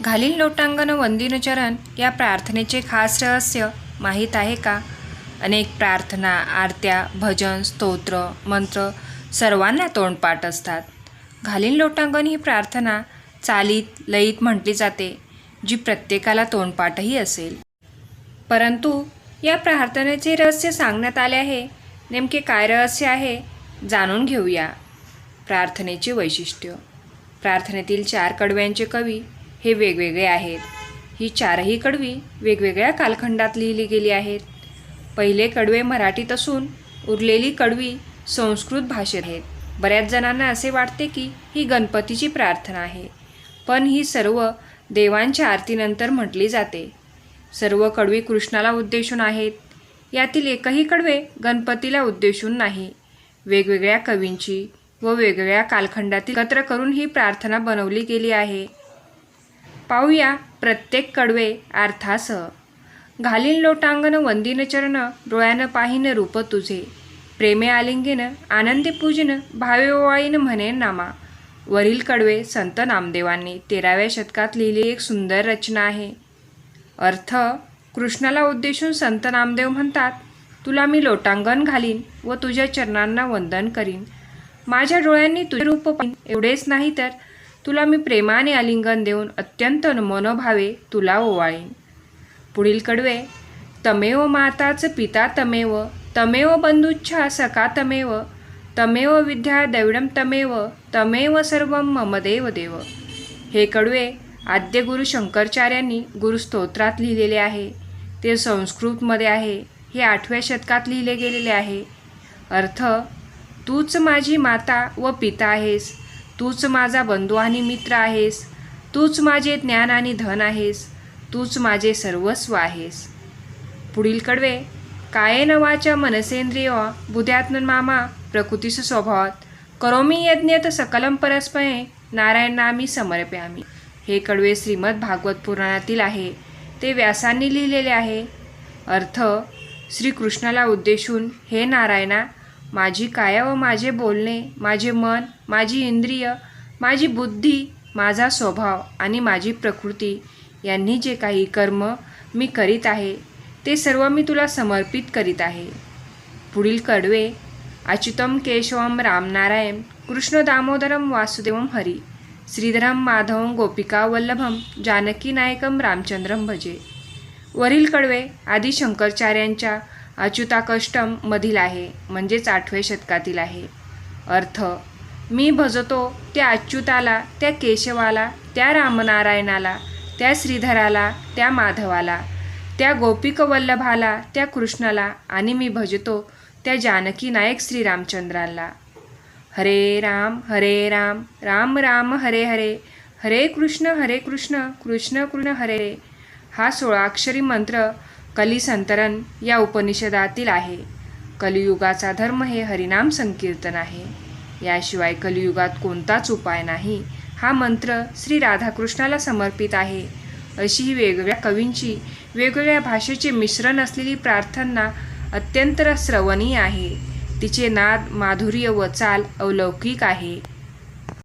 घालील लोटांगण वंदिनचरण या प्रार्थनेचे खास रहस्य माहीत आहे का? अनेक प्रार्थना आरत्या भजन स्तोत्र मंत्र सर्वांना तोंडपाठ असतात. घालील लोटांगण ही प्रार्थना चालीत लयीत म्हटली जाते जी प्रत्येकाला तोंडपाठही असेल. परंतु या प्रार्थनेचे रहस्य सांगण्यात आले आहे. नेमके काय रहस्य आहे? जाणून घेऊया. प्रार्थनेचे वैशिष्ट्य. प्रार्थनेतील चार कडव्यांचे कवी हे वेगवेगळे आहेत. ही चारही कडवी वेगवेगळ्या कालखंडात लिहिली गेली आहेत. पहिले कडवे मराठीत असून उरलेली कडवी संस्कृत भाषेत आहेत. बऱ्याच जणांना असे वाटते की ही गणपतीची प्रार्थना आहे. पण ही सर्व देवांच्या आरतीनंतर म्हटली जाते. सर्व कडवी कृष्णाला उद्देशून आहेत. यातील एकही कडवे गणपतीला उद्देशून नाही. वेगवेगळ्या कवींची व वेगवेगळ्या कालखंडातील एकत्र करून ही प्रार्थना बनवली गेली आहे. पाहूया प्रत्येक कडवे अर्थासह. घालीन लोटांगण वंदिन चरण डोळ्यानं पाहिन रूप तुझे. प्रेमे आलिंगीन आनंदी पूजन भावे म्हणे नामा. वरील कडवे संत नामदेवांनी तेराव्या शतकात लिहिली एक सुंदर रचना आहे. अर्थ कृष्णाला उद्देशून संत नामदेव म्हणतात तुला मी लोटांगण घालीन व तुझ्या चरणांना वंदन करीन. माझ्या डोळ्यांनी तुझे रूप पाहीन. एवढेच नाही तर तुला मी प्रेमाने आलिंगन देऊन अत्यंत मनोभावे तुला ओवाळीन. पुढील कडवे तमेव माताच पिता तमेव तमेव बंधुच्छा सखा तमेव तमेव विद्या दैवडम तमेव तमेव सर्व ममदेव देव हे कडवे आद्य गुरु शंकराचार्यांनी गुरुस्तोत्रात लिहिलेले आहे. ते संस्कृतमध्ये आहे. हे आठव्या शतकात लिहिले गेलेले आहे. अर्थ तूच माझी माता व पिता आहेस. तूच माझा बंधू आणि मित्र आहेस. तूच माझे ज्ञान आणि धन आहेस. तूच माझे सर्वस्व आहेस. पुढील कडवे काये नवाच्या मनसेंद्रिय बुद्ध्यात्म मामा प्रकृतीस स्वभावात? करोमी यज्ञेत सकलम परस्पये नारायणामी समर्प्यामी. हे कडवे श्रीमद भागवत पुराणातील आहे. ते व्यासांनी लिहिलेले आहे. अर्थ श्रीकृष्णाला उद्देशून हे नारायणा माझी काया व माझे बोलणे माझे मन माझी इंद्रिय माझी बुद्धी माझा स्वभाव आणि माझी प्रकृती यांनी जे काही कर्म मी करीत आहे ते सर्व मी तुला समर्पित करीत आहे. पुढील कडवे अच्युतम केशवम रामनारायण कृष्ण दामोदरम वासुदेवम हरी श्रीधरम माधवम गोपिका वल्लभम जानकी नायकम रामचंद्रम भजे. वरील कडवे आदी शंकराचार्यांच्या अच्युताकष्टम मधील आहे म्हणजेच आठव्या शतकातील आहे. अर्थ मी भजतो त्या अच्युताला त्या केशवाला त्या रामनारायणाला त्या श्रीधराला त्या माधवाला त्या गोपिकवल्लभाला त्या कृष्णाला आणि मी भजतो त्या जानकी नायक श्रीरामचंद्राला. हरे राम हरे राम राम राम हरे हरे हरे कृष्ण हरे कृष्ण कृष्ण कृष्ण हरे हा सोळाक्षरी मंत्र कलिसंतरण या उपनिषदातील आहे. कलियुगाचा धर्म हे हरिनाम संकीर्तन आहे. याशिवाय कलियुगात कोणताच उपाय नाही. हा मंत्र श्री राधाकृष्णाला समर्पित आहे. अशी ही वेगवेगळ्या कवींची वेगवेगळ्या भाषेचे मिश्रण असलेली प्रार्थना अत्यंत श्रवणीय आहे. तिचे नाद माधुर्य व चाल अवलौकिक आहे.